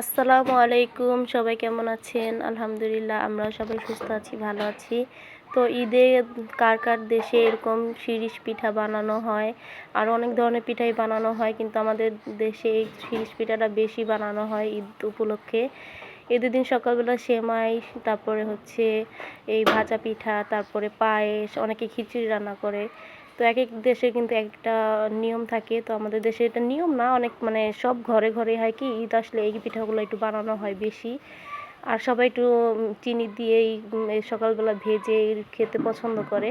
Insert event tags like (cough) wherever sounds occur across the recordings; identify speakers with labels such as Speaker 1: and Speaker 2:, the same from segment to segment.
Speaker 1: আসসালামু আলাইকুম, সবাই কেমন আছেন? আলহামদুলিল্লাহ আমরা সবাই সুস্থ আছি, ভালো আছি। তো ঈদে কার কার দেশে এরকম শিরিষ পিঠা বানানো হয়? আর অনেক ধরনের পিঠাই বানানো হয়, কিন্তু আমাদের দেশে এই শিরিষ পিঠাটা বেশি বানানো হয় ঈদ উপলক্ষে। ঈদের দিন সকালবেলা সেমাই, তারপরে হচ্ছে এই ভাজা পিঠা, তারপরে পায়েস, অনেকে খিচুড়ি রান্না করে। তো এক এক দেশে কিন্তু একটা নিয়ম থাকে। তো আমাদের দেশে এটা নিয়ম না, অনেক মানে সব ঘরে ঘরে হয় কি, ঈদ আসলে এই পিঠাগুলো একটু বানানো হয় বেশি। আর সবাই একটু চিনি দিয়েই সকালবেলা ভেজে খেতে পছন্দ করে।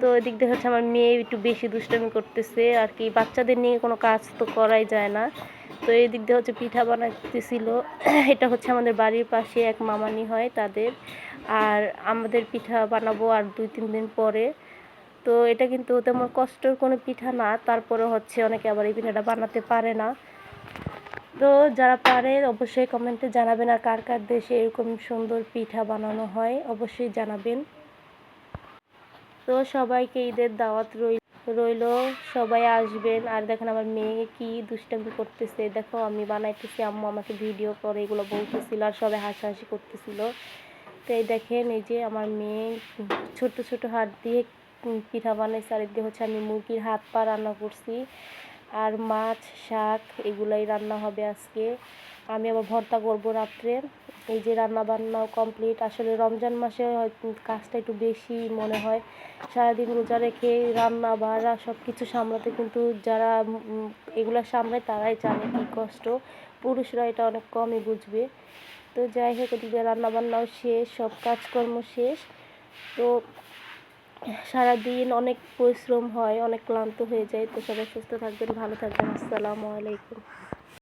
Speaker 1: তো এদিক দিয়ে হচ্ছে আমার মেয়ে একটু বেশি দুষ্টামি করতেছে, আর কি বাচ্চাদের নিয়ে কোনো কাজ তো করাই যায় না। তো এই দিক দিয়ে হচ্ছে পিঠা বানাতেছিল (clears throat) এটা হচ্ছে আমাদের বাড়ির পাশে এক মামানি হয় তাদের। আর আমাদের পিঠা বানাবো আর দুই তিন দিন পরে। তো এটা কিন্তু তেমন কষ্টের কোনো পিঠা না তারপরে হচ্ছে অনেকে আবার এই পিঠাটা বানাতে পারে না। তো যারা পারে অবশ্যই কমেন্টে জানাবেন আর কার কার দেশে এরকম সুন্দর পিঠা বানানো হয়, অবশ্যই জানাবেন। তো সবাইকে ঈদের দাওয়াত রই, রইল, সবাই আসবেন। আর দেখেন আমার মেয়ে কি দুষ্টামি করতেছে। দেখো আমি বানাইতেছি, আম্মু আমাকে ভিডিও করে এগুলো বলতেছিল আর সবাই হাসাহাসি করতেছিল। তো এই দেখেন এই যে আমার মেয়ে ছোট ছোট হাত দিয়ে পিঠা বানাইছি আর এদিকে হচ্ছে আমি মুরগির হাত পা রান্না করছি আর মাছ, শাক এগুলাই রান্না হবে আজকে। আমি আবার ভর্তা করব রাত্রে। এই যে রান্না বান্নাও কমপ্লিট। আসলে রমজান মাসে কাজটা একটু বেশি মনে হয়। সারাদিন রোজা রেখে রান্না, বাড়া সব কিছু সামলাতে কিন্তু যারা এগুলো সামলায় তারাই জানে কী কষ্ট। পুরুষরা এটা অনেক কমই বুঝবে। তো যাই হোক, এদিকে রান্নাবান্নাও শেষ, সব কাজকর্ম শেষ। তো সারাদিন অনেক পরিশ্রম হয়, অনেক ক্লান্ত হয়ে যায়। তো সবাই সুস্থ থাকবেন, ভালো থাকবেন। আসসালামু আলাইকুম।